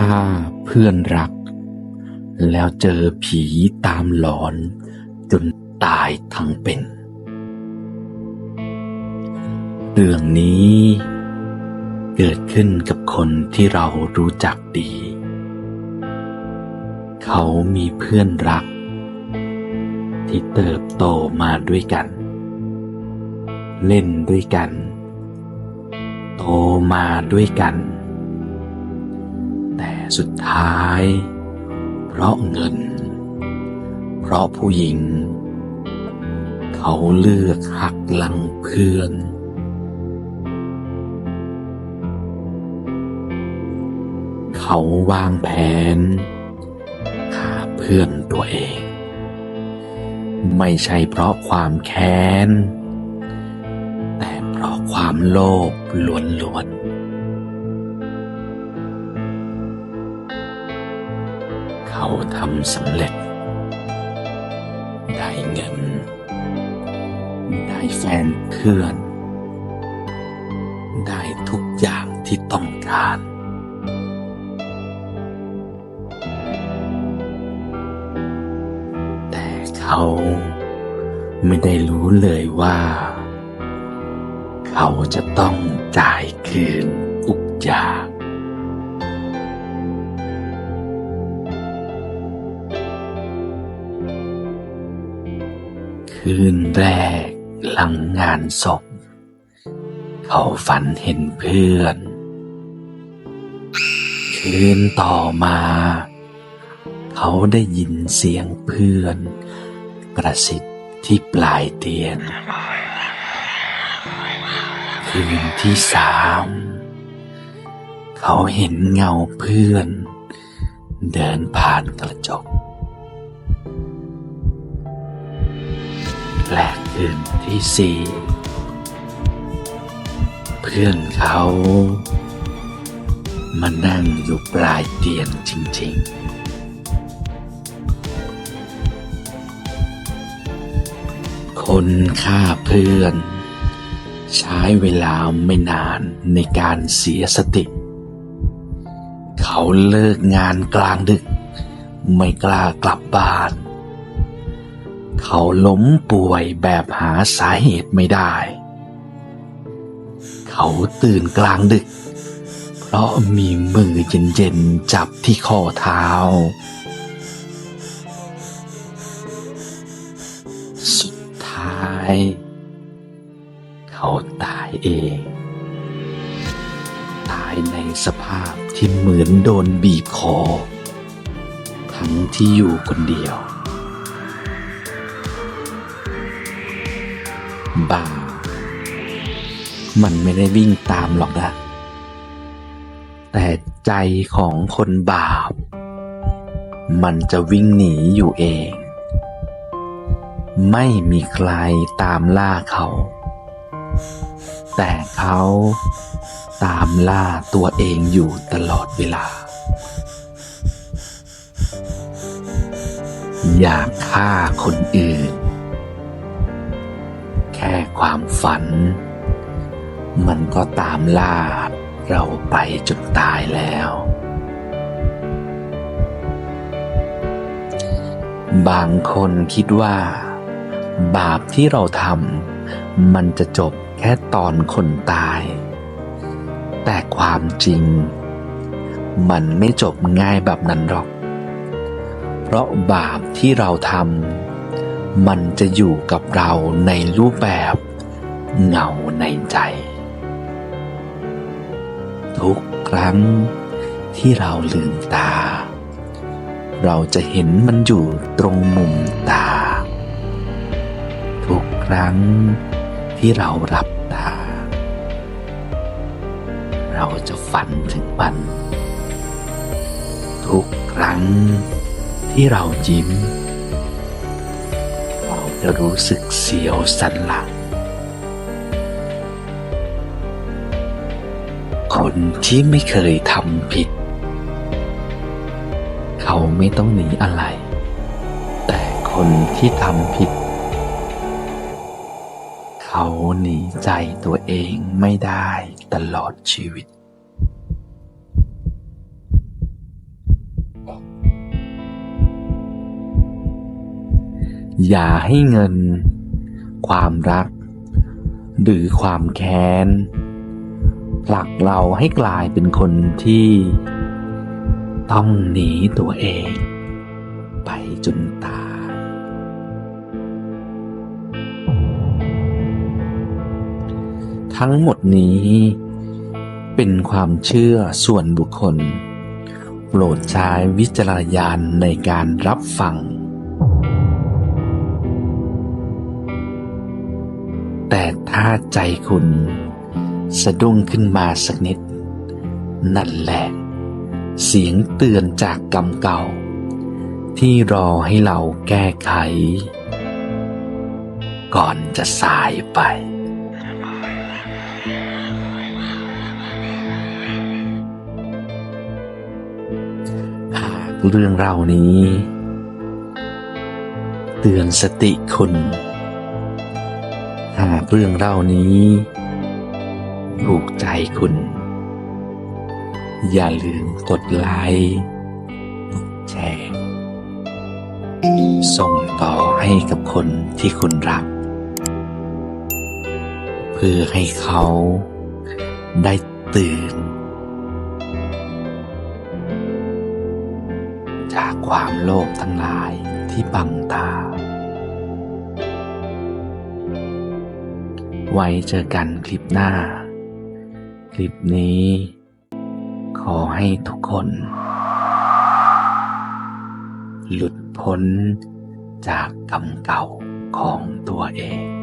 ฆ่าเพื่อนรัก แล้วเจอผีตามหลอนจนตายทั้งเป็น เรื่องนี้เกิดขึ้นกับคนที่เรารู้จักดี เขามีเพื่อนรัก ที่เติบโตมาด้วยกัน เล่นด้วยกัน โตมาด้วยกัน สุดท้าย เพราะเงิน เพราะผู้หญิง เขาเลือกหักหลังเพื่อน เขาวางแผนฆ่าเพื่อนตัวเอง ไม่ใช่เพราะความแค้น แต่เพราะความโลภล้วน ทำสำเร็จ ได้เงิน ได้แฟนเพื่อน ได้ทุกอย่างที่ต้องการแต่เขาไม่ได้รู้เลยว่า เขาจะต้องจ่ายคืนทุกอย่าง คืนแรกหลังงานศพ เขาฝันเห็นเพื่อน คืนต่อมา เขาได้ยินเสียงเพื่อน กระซิบที่ปลายเตียง คืนที่สามเขาเห็นเงาเพื่อน เดินผ่านกระจก และคืนที่สี่เพื่อนเขามานั่งอยู่ปลายเตียงจริง ๆคนฆ่าเพื่อน ใช้เวลาไม่นานในการเสียสติ เขาเลิกงานกลางดึก ไม่กล้ากลับบ้าน เขาล้มป่วยแบบหาสาเหตุไม่ได้ เขาตื่นกลางดึก เพราะมีมือเย็นๆจับที่ข้อเท้า สุดท้าย เขาตายเอง ตายในสภาพที่เหมือนโดนบีบคอ ทั้งที่อยู่คนเดียว บามันไม่ได้วิ่งตามหรอกนะ แต่ใจของคนบาป มันจะวิ่งหนีอยู่เอง ไม่มีใครตามล่าเขา แต่เขาตามล่าตัวเองอยู่ตลอดเวลา อยากฆ่าคนอื่น แค่ความฝัน มันก็ตามล่าเราไปจนตายแล้ว บางคนคิดว่า บาปที่เราทำมันจะจบแค่ตอนคนตาย แต่ความจริง มันไม่จบง่ายแบบนั้นหรอก เพราะบาปที่เราทำ มันจะอยู่กับเราในรูปแบบเงาในใจ ทุกครั้งที่เราลืมตา เราจะเห็นมันอยู่ตรงมุมตา ทุกครั้งที่เราหลับตา เราจะฝันถึงมัน ทุกครั้งที่เรายิ้ม จะรู้สึกเสียวสันหลัง คนที่ไม่เคยทำผิด เขาไม่ต้องหนีอะไร แต่คนที่ทำผิด เขาหนีใจตัวเองไม่ได้ตลอดชีวิต อย่าให้เงิน ความรัก หรือความแค้น ผลักเราให้กลายเป็นคนที่ ต้องหนีตัวเอง ไปจนตายทั้งหมดนี้ เป็นความเชื่อส่วนบุคคล โปรดใช้วิจารณญาณในการรับฟัง ถ้าใจคุณ สะดุ้งขึ้นมาสักนิด นั่นแหละ เสียงเตือนจากกรรมเก่า ที่รอให้เราแก้ไข ก่อนจะสายไป หากเรื่องราวนี้ เตือนสติคุณ หากเรื่องเล่านี้ ถูกใจคุณ อย่าลืมกดไลค์แชร์ส่งต่อให้กับคนที่คุณรัก เพื่อให้เขาได้ตื่น จากความโลภทั้งหลายที่บังตา ไว้เจอกันคลิปหน้า คลิปนี้ ขอให้ทุกคน หลุดพ้นจากกรรมเก่าของตัวเอง